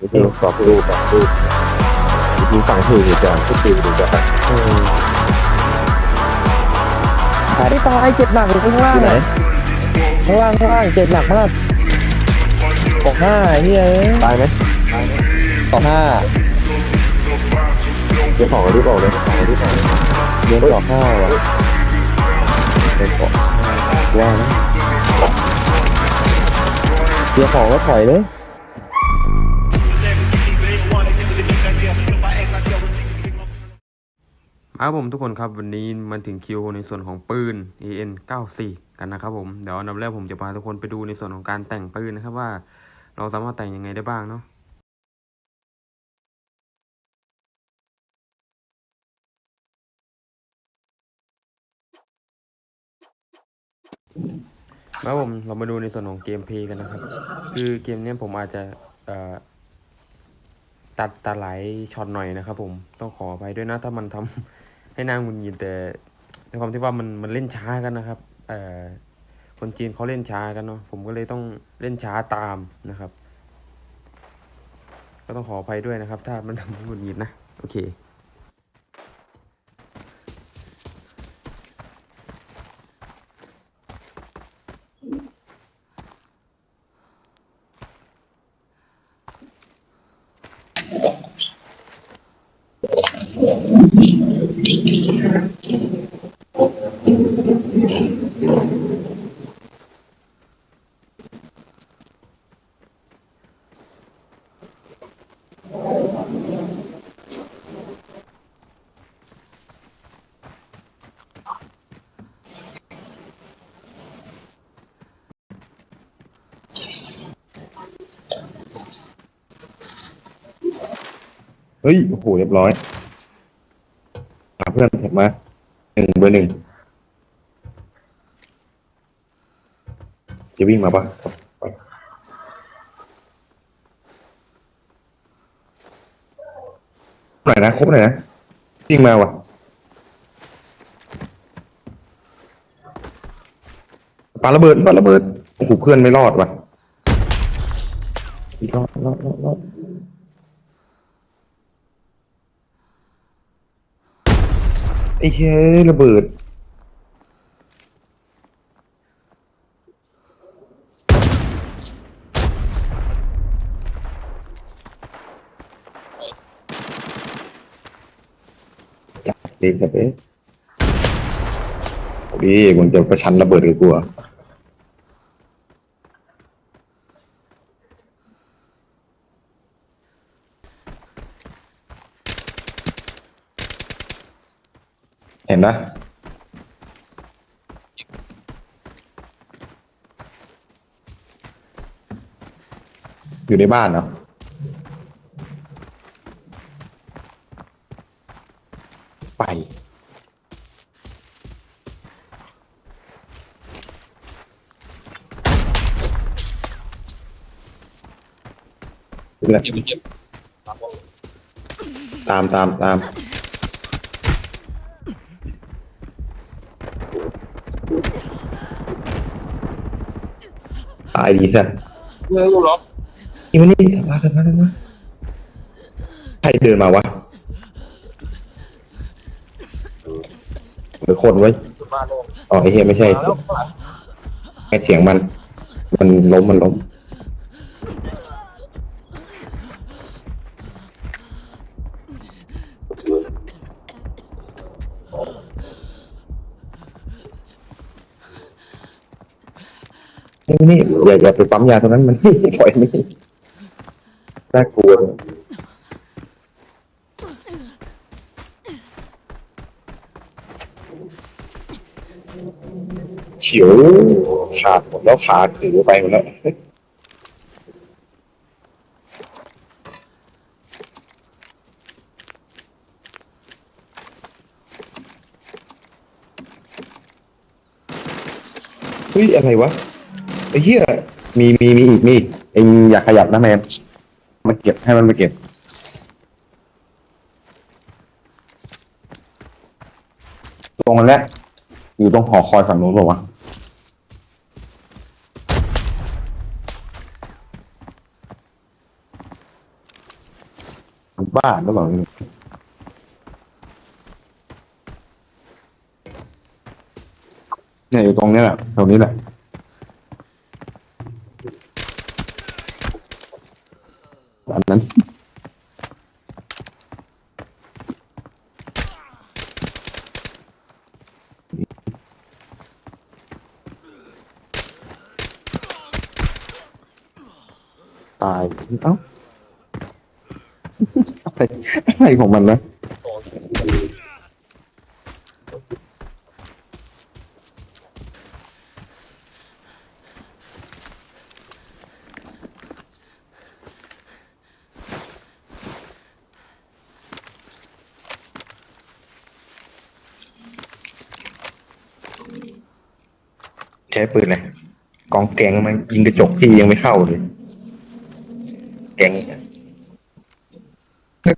วิธีสอบรูปแบบรูปวิธีฟังเพลงอีกอย่างก็คือดูจะเออหายตายเจ็บหนักอยู่ข้างล่างไหนข้างล่างข้างล่างเจ็บหนักมากตกห้าเฮ้ยตายไหมตกห้าเดี๋ยวของรีบออกเลยของรีบออกเลยเลี้ยงตกห้าว่ะเลี้ยงตกว่านะเสียของแล้วถอยเลย ครับผมทุกคนครับวันนี้มันถึงคิวในส่วนของปืน AN 94กันนะครับผมเดี๋ยวอันดับแรกผมจะพาทุกคนไปดูในส่วนของการแต่งปืนนะครับว่า เราสามารถแต่งยังไงได้บ้างเนาะครับผมเรามาดูในส่วนของเกมเพย์กันนะครับ คือเกมนี้ผมอาจจะเอ่อตัดตาไหลายช็อตหน่อยนะครับผมต้องขออภัยด้วยนะถ้ามันทำ ให้นางหงุนยินแต่ในความที่ว่ามันมันเล่นช้ากันนะครับเอ่อคนจีนเขาเล่นช้ากันเนาะผมก็เลยต้องเล่นช้าตามนะครับ ก็ต้องขออภัยด้วยนะครับ ถ้ามันทำให้หงุนยินนะ โอเค เฮ้ย โอ้โห เรียบร้อยหาเพื่อนผมมาหนึ่งเบอร์หนึ่งจะวิ่งมาปะไปไหนนะครบไหนอยนะวิ่งมาว่ะปาระเบิดปาระเบิดโอ้โหเพื่อนไม่รอดว่ะรอดรอดรอดรอด ไอ้เฮ้ยระเบิด จับเองจับเองดีมึงจะประชันระเบิดกับกูเหรอเนนะ อยู่ในบ้านเนาะไปตามตามตาม ตายดีซะเมื่อกูล็อกอีวันนี้มาสักพักนึงวะใครเดินมาวะหรือคนไว้ยอ๋อไอเฮียไม่ใช่ไอเสียงมัน มันล้มมันล้ม นี่นี่อย่าอย่าไปปั๊มยาตรงนั้นมันปล่อยไม่น่ากลัวเฉียวขาดหมดแล้วขาถือไปหมดแล้วเฮ้ยอะไรวะ อ้เหี้ยมีมีมีอีกมีอีกเองอย่าขยับนะแมนมาเก็บให้มันมาเก็บ ตรงนั้นแหละอยู่ตรงหอคอยฝั่งนู้นเปล่าวะบ้าหรือเปล่าเนี่ยอยู่ตรงนี้แหละตรงนี้แหละอันนั้น ตาย เอ้า อะไร อะไรของมันนะใช้ปืนเลยกองแกงมันยิงกระจกที่ยังไม่เข้าเลย แกง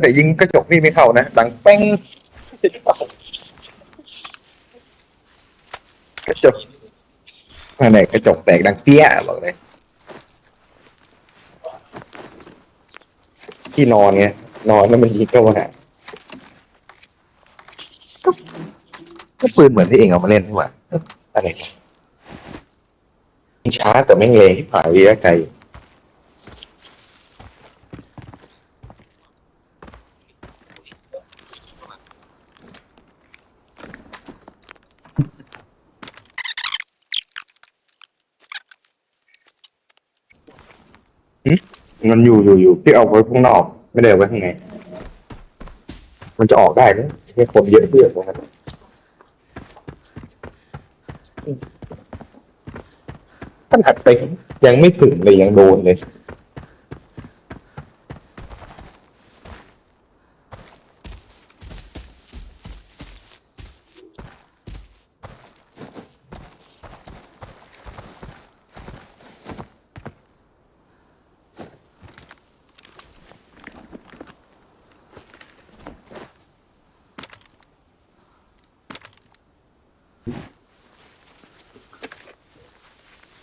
แต่ยิงกระจกนี่ไม่เข้านะดังเป้งกระจกมาไหนกระจกแตกดังเปี้ยบอกเลยที่นอนไงนอนแล้วมันยิงเข้ามาก็ก็ปืนเหมือนที่เองเอามาเล่นนี่หว่าอะอะไรยิงช้าแต่ไม่งเลงที่ผ่านระยะไกล มันอยู่อยู่อยู่พี่เอาไว้ข้างนอก ไม่ได้เอาไว้ข้างในมันจะออกได้ไหมให้คนเยอะเพื่อนตรงนั้นหัดไปยังไม่ถึงเลยยังโดนเลย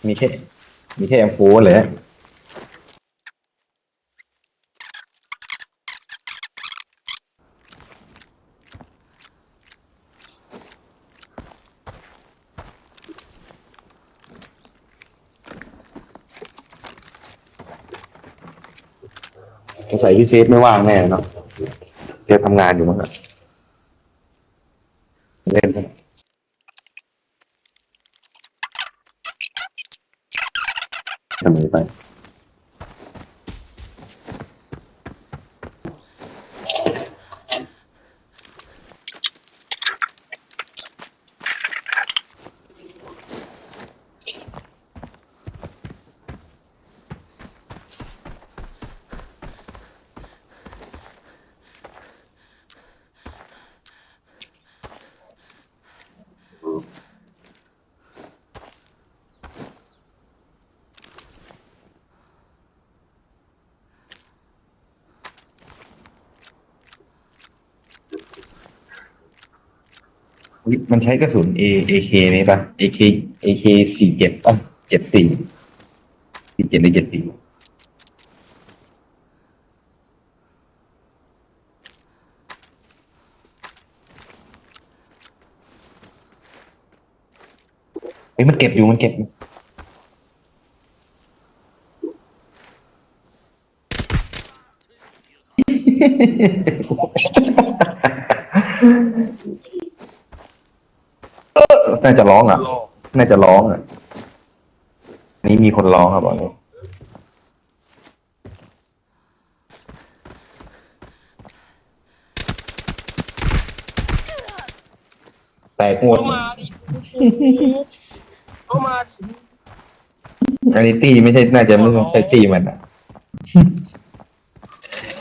มีแค่ มีแค่แอมโฟเลย สงสัยพี่เซฟไม่ว่างแน่เนาะแกทำงานอยู่มั้งอะเล่นไป ทำไมันใช้กระสุน A AK ไหมปะ AK AK สี่เจ็ดป่ะเจ็ดสี่สี่เจ็ดหรือเจ็ดสี่เฮ้ยมันเก็บอยู่มันเก็บอยู่ น่าจะร้องอะ น่าจะร้องอะ นี่มีคนร้องครับบอกเลยแตกหมดเข้ามาดิเข้ามาดิ อันนี้ตีไม่ใช่ น่าจะไม่ใช่ตีมันอะ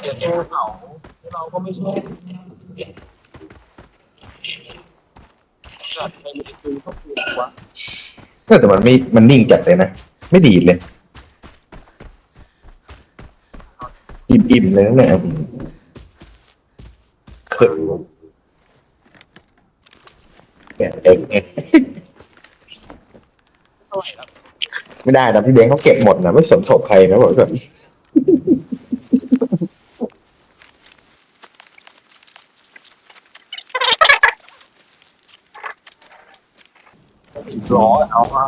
เดี๋ยวเจอเขาเราก็ไม่ชอบจัดไปเลยคือ เขาปลูกวะเออแต่มันไม่ มันนิ่งจัดเลยนะ ไม่ดีดเลย อิ่มอิ่มๆเลยนะเนี่ยเคยเนี่ยเองเองไหร่ครับไม่ได้นะพี่เบงเขาเก็บหมดนะไม่สนศพใครนะบอกแบบ ล้อเอามา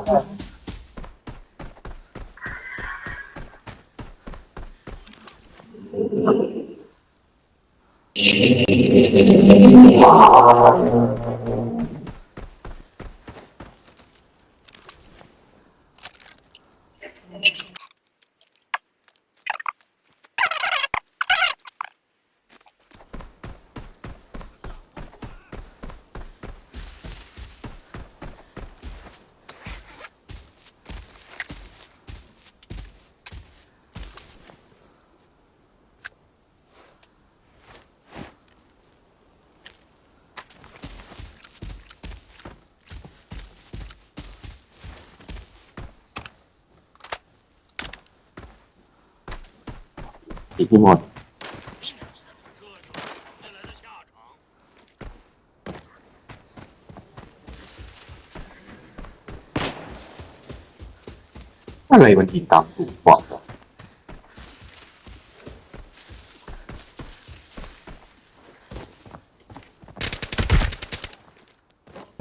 อีกที่หมด อะไรมันยิงตามถูกบอกอ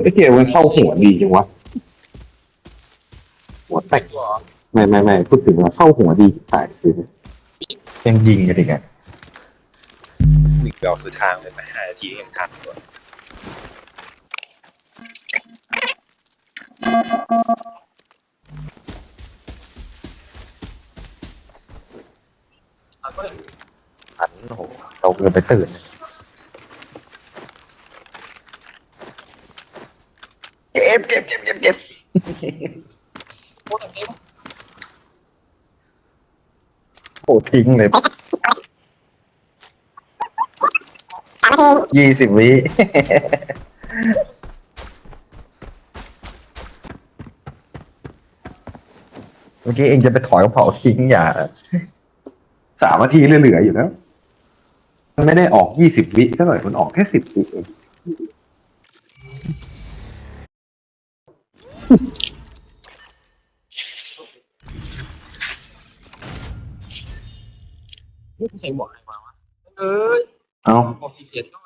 ไอ้เกมมันเข้าหัวดีจังวะ หัวแตกไม่ไม่ไม่พูดถึงว่าเข้าหัวดีตายคือ ยังยิงกันอีกอะวิ่งไปเอาสุดทางเลยไปหานาทียังทันอยู่อะหันโอ้โหเราเกินไปตื่น เก็บเก็บเก็บเก็บเก็บ โโอ้ทิ้งเลยยี่สิบวิเมื่อกี้เองจะไปถอยกระเป๋าทิ้งอย่าสามนาทีเหลือๆอยู่แล้ว มันไม่ได้ออกยี่สิบวิเท่าไหร่มันออกแค่สิบวิเอง ใครบอกใครมาวะเอ้ยเอา บอกสีเขียนก็ไม่